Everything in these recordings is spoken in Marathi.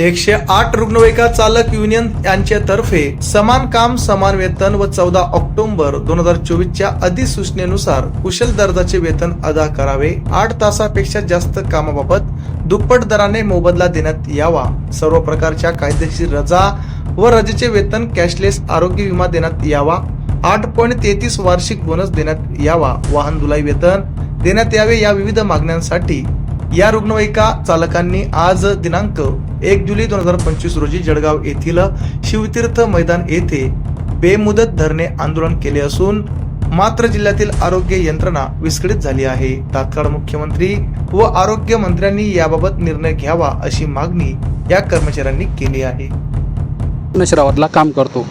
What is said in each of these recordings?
एकशे आठ रुग्णवाहिका चालक युनियन यांच्यातर्फे समान काम समान वेतन व चौदा ऑक्टोबर दोन हजार चोवीसच्या अधिसूचनेनुसार कुशल दर्जाचे वेतन अदा करावे. आठ तासापेक्षा जास्त कामाबाबत दुप्पट दराने मोबदला देण्यात यावा. सर्व प्रकारच्या कायदेशीर रजा व रजेचे वेतन कॅशलेस आरोग्य विमा देण्यात यावा. आठ पॉईंट तेहतीस वार्षिक बोनस देण्यात यावा. वाहन धुलाई वेतन देण्यात यावे या विविध मागण्यांसाठी या रुग्णवाहिका चालकांनी आज दिनांक एक जुलै दोन हजार पंचवीस रोजी जळगाव येथील शिवतीर्थ मैदान येथे बेमुदत धरणे आंदोलन केले असून मात्र जिल्ह्यातील आरोग्य यंत्रणा विस्कळीत झाली आहे. तात्काळ मुख्यमंत्री व आरोग्य मंत्र्यांनी याबाबत निर्णय घ्यावा अशी मागणी या कर्मचाऱ्यांनी केली आहे. नशिराबादला काम करतो.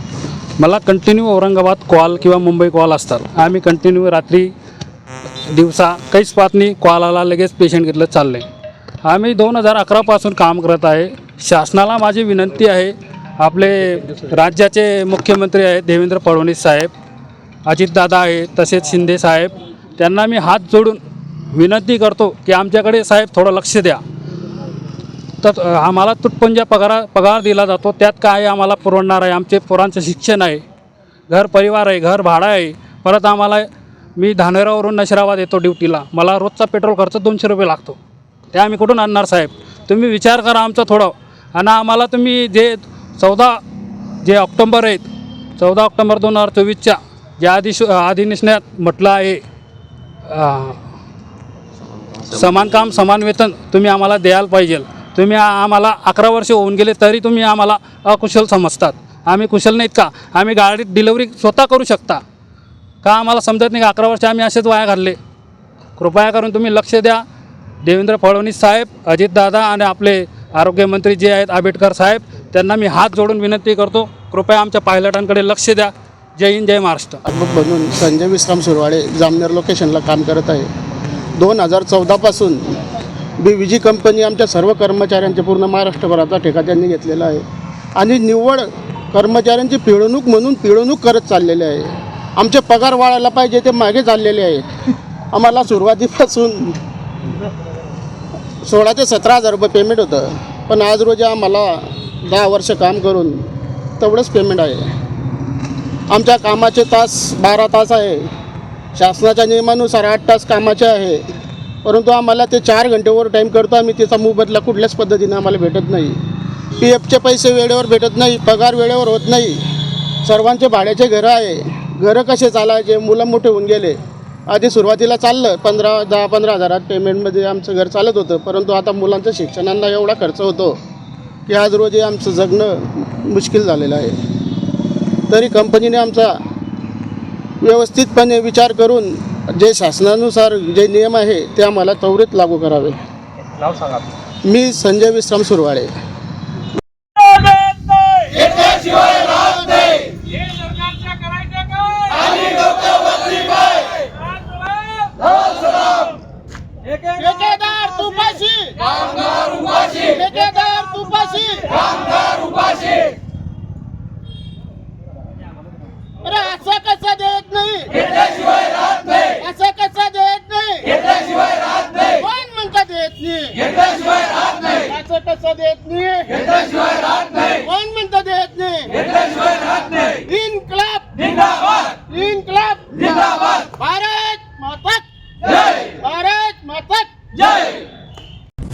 मला कंटिन्यू औरंगाबाद कॉल किंवा मुंबई कॉल असतात. आम्ही कंटिन्यू रात्री दिवसा काहीच पाहत नाही कॉल आला लगेच पेशंट घेतलं चाललं आहे आम्ही दोन हजार अकरापासून काम करत आहे. शासनाला माझी विनंती आहे. आपले राज्याचे मुख्यमंत्री आहेत देवेंद्र फडणवीस साहेब अजितदादा आहे तसेच शिंदे साहेब. त्यांना मी हात जोडून विनंती करतो की आमच्याकडे साहेब थोडं लक्ष द्या. तर आम्हाला तुटपुंजा पगारा पगार दिला जातो. त्यात काय आम्हाला पुरवणार आहे? आमचे पोरांचं शिक्षण आहे. घर परिवार आहे घर भाडं आहे. परत आम्हाला मी धानेरावरून नशिराबाद येतो ड्युटीला. मला रोजचा पेट्रोल खर्च दोनशे रुपये लागतो. ते आम्ही कुठून आणणार साहेब? तुम्ही विचार करा आमचं थोडं. आणि आम्हाला तुम्ही जे चौदा जे ऑक्टोंबर आहेत चौदा ऑक्टोंबर दोन हजार चोवीसच्या ज्या आदिश अधिनिषणात म्हटलं आहे समान काम समान वेतन तुम्ही आम्हाला द्यायला पाहिजे. तुम्ही आम्हाला अकरा वर्ष होऊन गेले तरी तुम्ही आम्हाला अकुशल समजतात. आम्ही कुशल नाहीत का? आम्ही गाडीत डिलिव्हरी स्वतः करू शकता. का आम्हाला समजत नाही का अकरा वर्ष आम्ही असेच वाया घालले? कृपया करून तुम्ही लक्ष द्या. देवेंद्र फडणवीस साहेब अजितदादा आणि आपले आरोग्यमंत्री जे आहेत आंबेडकर साहेब त्यांना मी हात जोडून विनंती करतो. कृपया आमच्या पायलटांकडे लक्ष द्या. जय हिंद जय महाराष्ट्र. पासबुक बनवून संजय विश्राम सुरवाडे जामनेर लोकेशनला काम करत आहे. दोन हजार चौदापासून बी विजी कंपनी आमच्या सर्व कर्मचाऱ्यांचे पूर्ण महाराष्ट्रभराचा ठेका त्यांनी घेतलेला आहे. आणि निव्वळ कर्मचाऱ्यांची पिळवणूक म्हणून पिळवणूक करत चाललेली आहे. आमचे पगार वाढायला पाहिजे ते मागे चाललेले आहेत आम्हाला सुरुवातीपासून सोळा ते सतरा हजार रुपये पेमेंट होतं. पण आज रोजी आम्हाला दहा वर्ष काम करून तेवढंच पेमेंट आहे. आमच्या कामाचे तास बारा तास आहे. शासनाच्या नियमानुसार आठ तास कामाचे आहे. परंतु आम्हाला ते चार घंटे ओव्हर टाईम करतो आम्ही त्याचा मोबदला कुठल्याच पद्धतीने आम्हाला भेटत नाही. पी एफचे पैसे वेळेवर भेटत नाही पगार वेळेवर होत नाही. सर्वांचे भाड्याचे घरं आहे. घरं कसे चालायचे मुलं मोठे होऊन गेले. आधी सुरुवातीला चाललं पंधरा दहा पंधरा हजारात पेमेंटमध्ये आमचं घर चालत होतं. परंतु आता मुलांच्या शिक्षणांना एवढा खर्च होतो की आज रोजी आमचं जगणं मुश्किल झालेलं आहे. तरी कंपनीने आमचा व्यवस्थितपणे विचार करून जे शासनानुसार जे नियम आहे ते आम्हाला त्वरित लागू करावे. मी संजय विश्राम सुरवाडे ठेकेदार तुपाशी कामगार उपाशी. ठेकेदार तुपाशी कामगार उपाशी. अरे असं कसं देत नाही? असं कसं देत नाही? कोण म्हणतं देत नाही असं कसं देत नाही कोण म्हणतं देत नाही इन्क्लाब इन्क्लाब भारत मातक भारत मातक